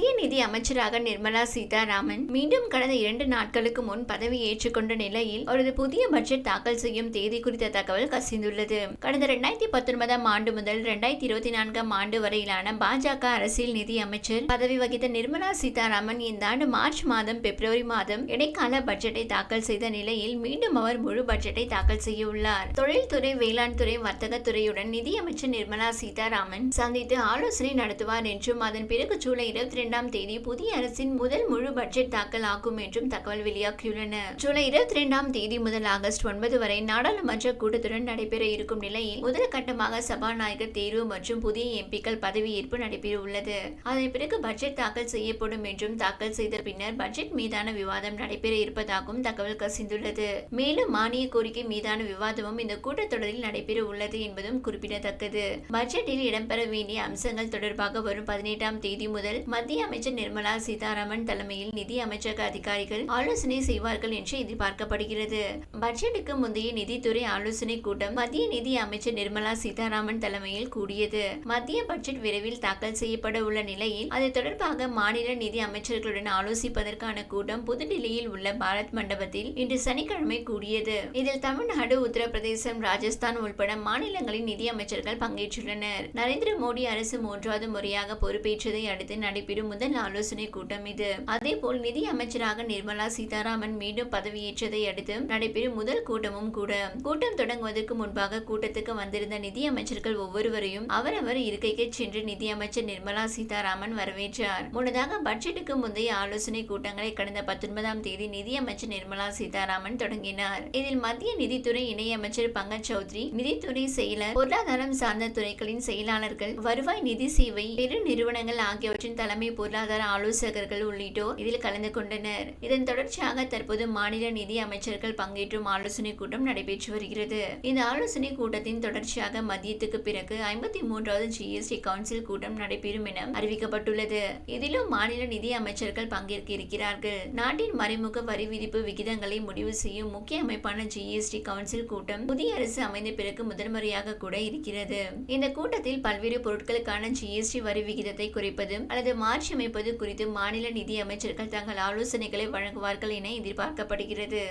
மத்திய நிதி அமைச்சராக நிர்மலா சீதாராமன் மீண்டும் கடந்த இரண்டு நாட்களுக்கு முன் பதவி ஏற்றுக்கொண்ட நிலையில் அவரது புதிய பட்ஜெட் தாக்கல் செய்யும் தேதி குறித்த தகவல் கசிந்துள்ளது. கடந்த இரண்டாயிரத்தி பத்தொன்பதாம் ஆண்டு முதல் இரண்டாயிரத்தி இருபத்தி நான்காம் ஆண்டு வரையிலான பாஜக அரசியல் நிதி அமைச்சர் பதவி வகித்த நிர்மலா சீதாராமன் இந்த ஆண்டு மார்ச் மாதம் பிப்ரவரி மாதம் இடைக்கால பட்ஜெட்டை தாக்கல் செய்த நிலையில் மீண்டும் அவர் முழு பட்ஜெட்டை தாக்கல் செய்ய உள்ளார் தொழில்துறை வேளாண் துறை வர்த்தகத்துறையுடன் நிதியமைச்சர் நிர்மலா சீதாராமன் சந்தித்து ஆலோசனை நடத்துவார் என்றும் அதன் பிறகு ஜூலை இருபத்தி இரண்டாம் தேதி புதிய அரசின் முதல் முழு பட்ஜெட் தாக்கல் ஆகும் என்றும் தகவல் வெளியாகியுள்ளன. ஜூலை இருபத்தி இரண்டாம் தேதி முதல் ஆகஸ்ட் ஒன்பது வரை நாடாளுமன்ற கூட்டத்துடன் நடைபெற இருக்கும் நிலையில் முதல் கட்டமாக சபாநாயகர் தேர்வு மற்றும் புதிய எம்பிக்கள் பதவியேற்பு நடைபெற உள்ளது. அதன் பிறகு பட்ஜெட் தாக்கல் செய்யப்படும் என்றும் தாக்கல் செய்த பின்னர் பட்ஜெட் மீதான விவாதம் நடைபெற இருப்பதாகவும் தகவல் கசிந்துள்ளது. மேலும் மானிய கோரிக்கை மீதான விவாதமும் இந்த கூட்டத்தொடரில் நடைபெற உள்ளது என்பதும் குறிப்பிடத்தக்கது. பட்ஜெட்டில் இடம்பெற வேண்டிய அம்சங்கள் தொடர்பாக வரும் பதினெட்டாம் தேதி முதல் மத்திய நிதியமைச்சர் நிர்மலா சீதாராமன் தலைமையில் நிதி அமைச்சக அதிகாரிகள் ஆலோசனை செய்வார்கள் என்று எதிர்பார்க்கப்படுகிறது. பட்ஜெட்டுக்கு முந்தைய நிதித்துறை ஆலோசனை கூட்டம் மத்திய நிதி அமைச்சர் நிர்மலா சீதாராமன் தலைமையில் கூடியது. மத்திய பட்ஜெட் விரைவில் தாக்கல் செய்யப்பட உள்ள நிலையில் அது தொடர்பாக மாநில நிதி அமைச்சர்களுடன் ஆலோசிப்பதற்கான கூட்டம் புதுடில்லியில் உள்ள பாரத் மண்டபத்தில் இன்று சனிக்கிழமை கூடியது. இதில் தமிழ்நாடு உத்தரப்பிரதேசம் ராஜஸ்தான் உள்பட மாநிலங்களின் நிதி அமைச்சர்கள் பங்கேற்றுள்ளனர். நரேந்திர மோடி அரசு மூன்றாவது முறையாக பொறுப்பேற்றதை அடுத்து நடைபெறும் முதல் ஆலோசனை கூட்டம் இது. அதேபோல் நிதி அமைச்சராக நிர்மலா சீதாராமன் மீண்டும் பதவியேற்றதை அடுத்து நடைபெறும் முதல் கூட்டமும் கூட. கூட்டம் தொடங்குவதற்கு முன்பாக கூட்டத்துக்கு வந்திருந்த நிதி அமைச்சர்கள் ஒவ்வொருவரையும் அவரவர் இருக்கைக்கு சென்று நிதி அமைச்சர் நிர்மலா சீதாராமன் வரவேற்றார். முன்னதாக பட்ஜெட்டுக்கு முந்தைய ஆலோசனை கூட்டங்களை கடந்த பத்தொன்பதாம் தேதி நிதி அமைச்சர் நிர்மலா சீதாராமன் தொடங்கினார். இதில் மத்திய நிதித்துறை இணையமைச்சர் பங்கஜ் சௌத்ரி நிதித்துறை செயலர் பொருளாதாரம் சார்ந்த துறைகளின் செயலாளர்கள் வருவாய் நிதி சேவை பெரு நிறுவனங்கள் ஆகியவற்றின் தலைமை பொருளாதார ஆலோசகர்கள் உள்ளிட்டோர் இதில் கலந்து கொண்டனர். இதன் தொடர்ச்சியாக தற்போது மாநில நிதி அமைச்சர்கள் பங்கேற்றும் ஆலோசனை கூட்டம் நடைபெற்று வருகிறது. இந்த ஆலோசனை கூட்டத்தின் தொடர்ச்சியாக மதியத்துக்கு பிறகு ஐம்பத்தி மூன்றாவது ஜிஎஸ்டி கவுன்சில் கூட்டம் நடைபெறும் என அறிவிக்கப்பட்டுள்ளது. இதிலும் மாநில நிதி அமைச்சர்கள் பங்கேற்க இருக்கிறார்கள். நாட்டின் மறைமுக வரி விதிப்பு விகிதங்களை முடிவு செய்யும் முக்கிய அமைப்பான ஜிஎஸ்டி கவுன்சில் கூட்டம் புதிய அரசு அமைந்த பிறகு முதன்முறையாக கூட இருக்கிறது. இந்த கூட்டத்தில் பல்வேறு பொருட்களுக்கான ஜிஎஸ்டி வரி விகிதத்தை குறைப்பதும் அல்லது மார்ச் அமைப்பது குறித்து மாநில நிதி அமைச்சர்கள் தங்கள் ஆலோசனைகளை வழங்குவார்கள் என எதிர்பார்க்கப்படுகிறது.